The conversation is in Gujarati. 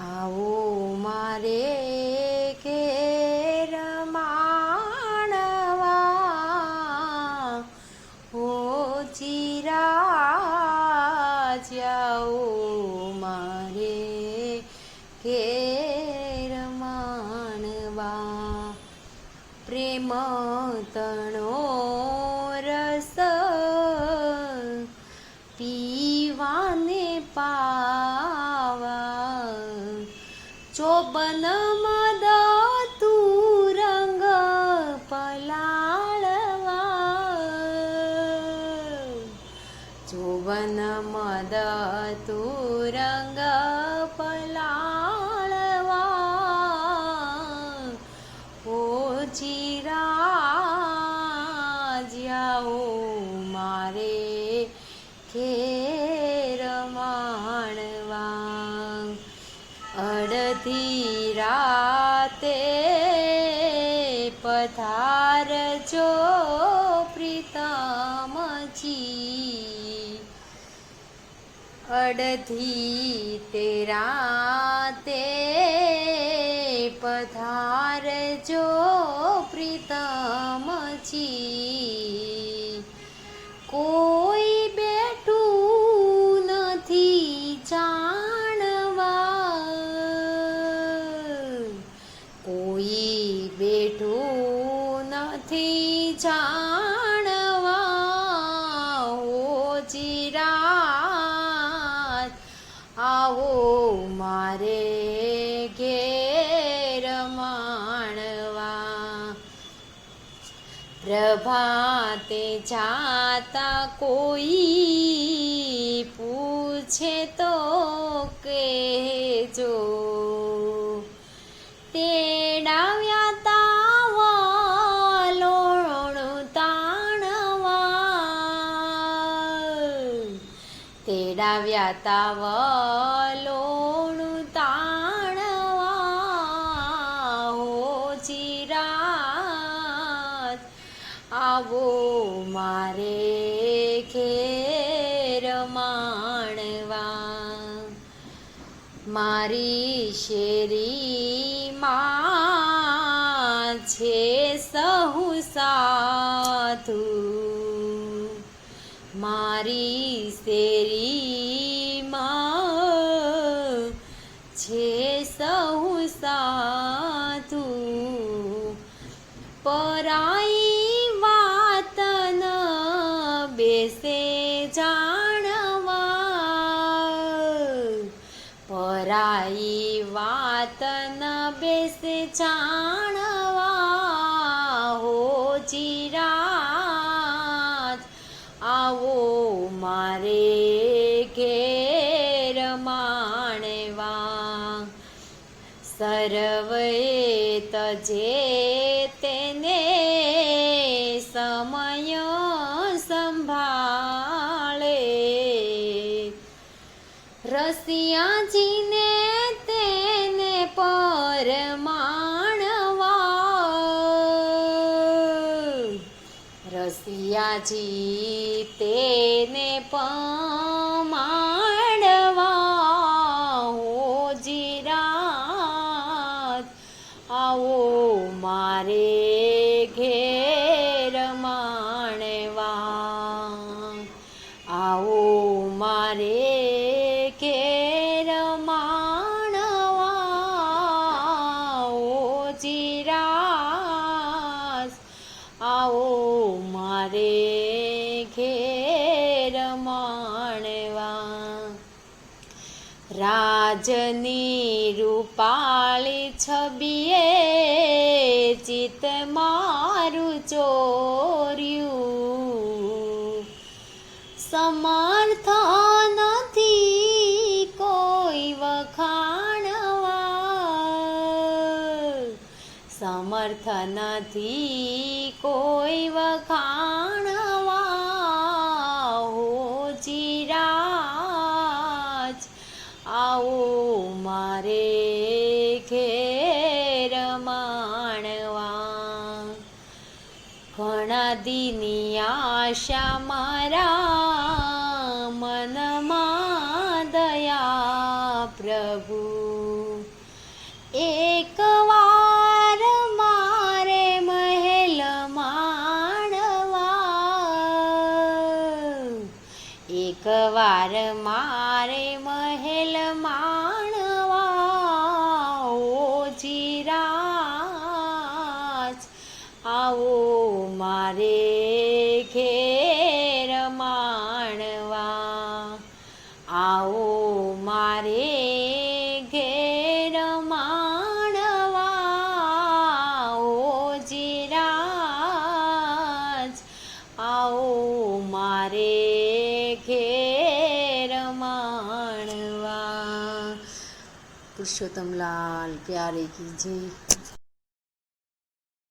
આવો મારે ઘેર માણવા. હો જાઓ મારે ઘેર માણવા. પ્રેમ તણો રસ પીવાને ચોબન મદ તુરંગ પલાળવા ચોવન મદ તુરંગ પલાળવા ઓ ચિરાજ્યાઓ મારે ખેર પધારજો પ્રીતમજી. અડધી તેરા તે પધારજો પ્રીતમજી. કોઈ જાણવા ઓ ચિરાત આવો મારે ઘેર માણવા. પ્રભાતે જાતા કોઈ પૂછે તો કહેજો તેડાવ્યા તાવલોણું તાણવા હો ચિરાત આવો મારે ખેર માણવા. મારી શેરીમાં છે સહુ સાધુ. મારી શેરીમાં છે સહુ સાધુ. પરાઈ વાત ન બેસે જાણવા. પરાઈ વાત ન બેસે જાણવા સર્વે તજે તેને સમય સંભાળે રસિયાજીને તેને પરમાણવા રસિયાજી તેને પમાડવા મારે ઘેર માણવા. આવો મારે ઘેર માણવા. ઓ ચિરાસ આવો મારે ઘેર માણવા. રાજની રૂપાળી છબીએ ચિત મારું ચોર્યું. સમર્થ નથી કોઈ વખાણવા. સમર્થ નથી કોઈ વખાણવા. હો જીરાજ, આવો મારે ઘેર મુક્તિની આશા મારા મનમાં દયા પ્રભુ એકવાર મારે મહેલ માણવા એકવાર મારે મહેલ મા મારે ઘેર માણવા ઓજી રાજ આવો મારે ઘેર માણવા. પુરુષોત્તમલાલ પ્યારે કી જય